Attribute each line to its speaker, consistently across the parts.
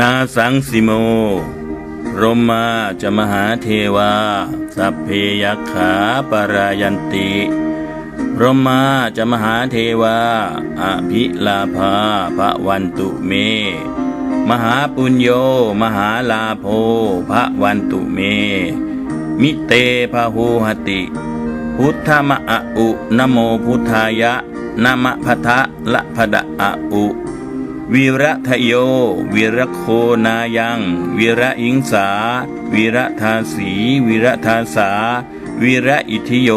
Speaker 1: นาสังสิโมรมมาจะมหาเทวา สัพเพยักขาปรายันติรมมาจะมหาเทวา อภิลาภาพระวันตุเม มหาปุญโย มหาลาโภพระวันตุเม มิเตพะหูหติ พุทธมะอะอุนโมพุทธายะนะมะพะทะละพะดะอุ วีระทะโย วีระโคนายัง วีระอิงสา วีระทาสี วีระทาสา วีระอิทิโย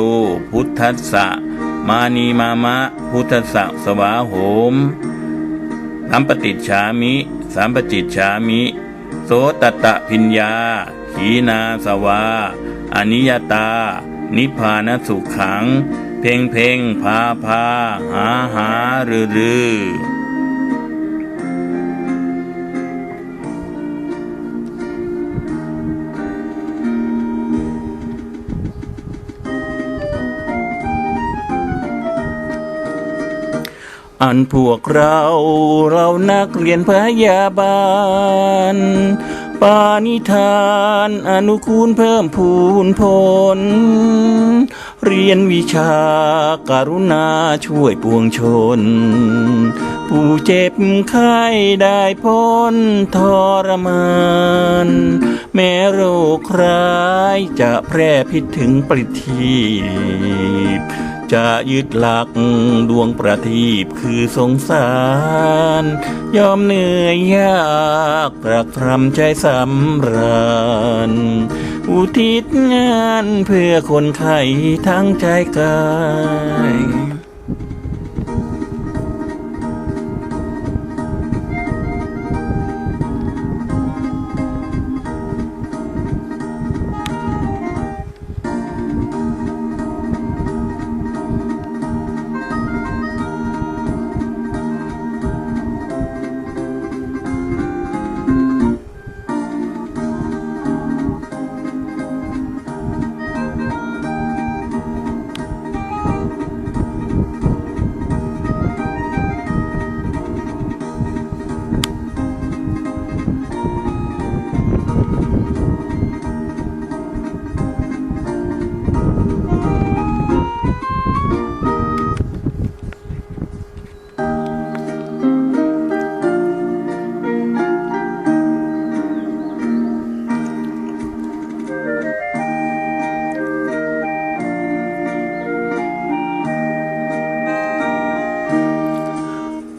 Speaker 1: พุทธัสสะ มานีมามะ พุทธสสะสวาโหมสัมปติฉามิสัมปจิตฉามิ โสตตะพิญญา ขีนาสวา อนิยตา นิพพานสุขขัง เพ่งเพ่งพาพาหาหารือรือ อันพวกเราเรานักเรียนพยาบาล ปานิธานอนุคูลเพิ่มพูนผล เรียนวิชาการุณาช่วยปวงชน ผู้เจ็บไข้ได้พ้นทรมาน แม้โรคร้ายจะแพร่พิษถึงปริที จะยึดหลักดวงประทีปคือสงสาร ยอมเหนื่อยยากปรักพรำใจสำราญ อุทิศงานเพื่อคนไข้ทั้งใจกาย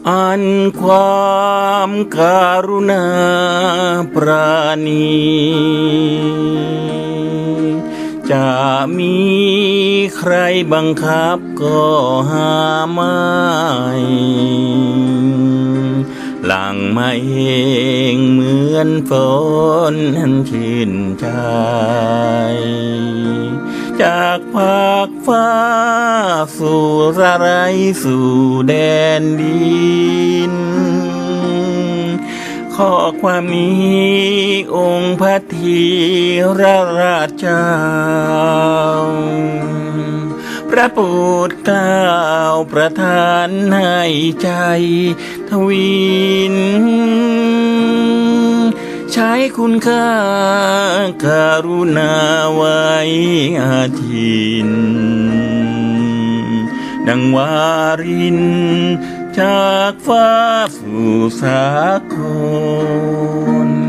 Speaker 1: อันความการุณาปราณีจะมีใครบังคับก็หาไม่หลังมาเองเหมือนฝนอันชื่นใจ จากภาคฟ้า สู่ระไรสู่แดนดิน ข้อความนี้องค์พระธีรราชเจ้าพระปรดเกล้าประทานให้ใจทวิน ช้คุณค่าการุณาไว้อาทิน ดังวาริน จากฟ้าสู่สากล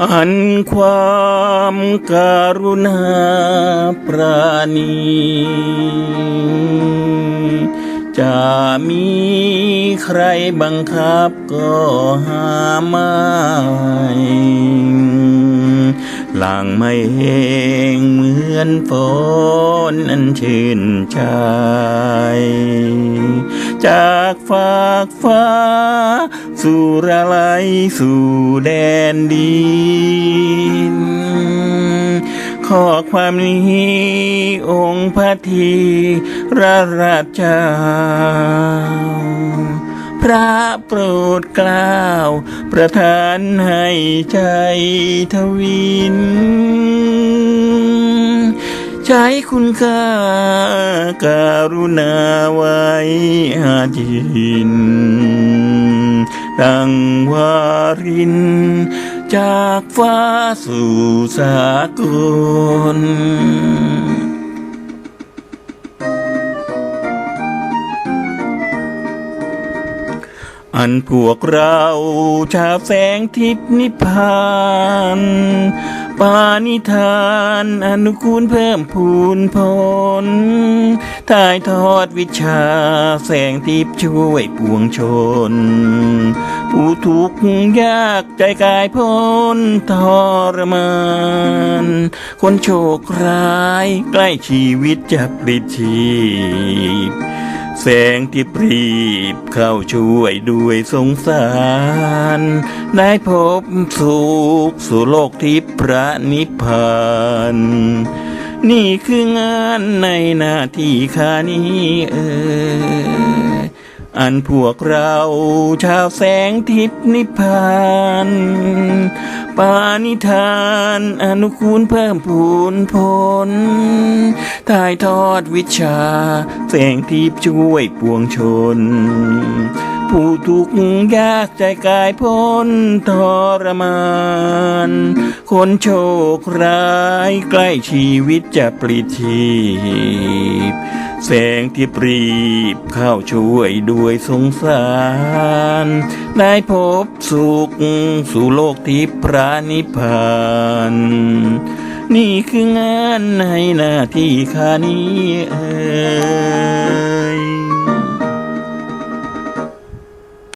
Speaker 1: อันความการุณาปราณีจะมีใครบังคับก็หาไม่หลังไม่เฮงเหมือนฝนอันชื่นใจ จากฝากฟ้า สู่ระไลสู่แดนดิน ข้อความนี้องค์พระทีระราชเจ้าพระโปรดกล้าว ประทานให้ใจทวิน ใช้คุณค่าการุณาไว้อาจินดังวาริน จากฟ้าสู่สากลอันพวกเราชาวแสงทิพนิพพาน ปานิธานอนุคูณเพิ่มพูนผลถ่ายทอดวิชาแสงทิพย์ช่วยปวงชน ผู้ทุกข์ยากใจกายพ้นทรมาน คนโชคร้ายใกล้ชีวิตจะปลิดชีพ แสงที่ปรีบเข้าช่วยด้วยสงสารได้พบสุขสู่โลกที่พระนิพพานนี่คืองานในหน้าที่ข้านี้เออ อันพวกเราชาวแสงทิพนิพพานปานิธานอนุคูณเพิ่มพูนผลถ่ายทอดวิชา แสงทิพช่วยปวงชน ผู้ทุกข์ยากใจกายพ้นทรมาน คนโชคร้ายใกล้ชีวิตจะปลิดชีพ แสงที่ปรีบเข้าช่วยด้วยสงสาร ได้พบสุขสู่โลกที่พระนิพพานนี่คืองานในหน้าที่ข้านี้เออ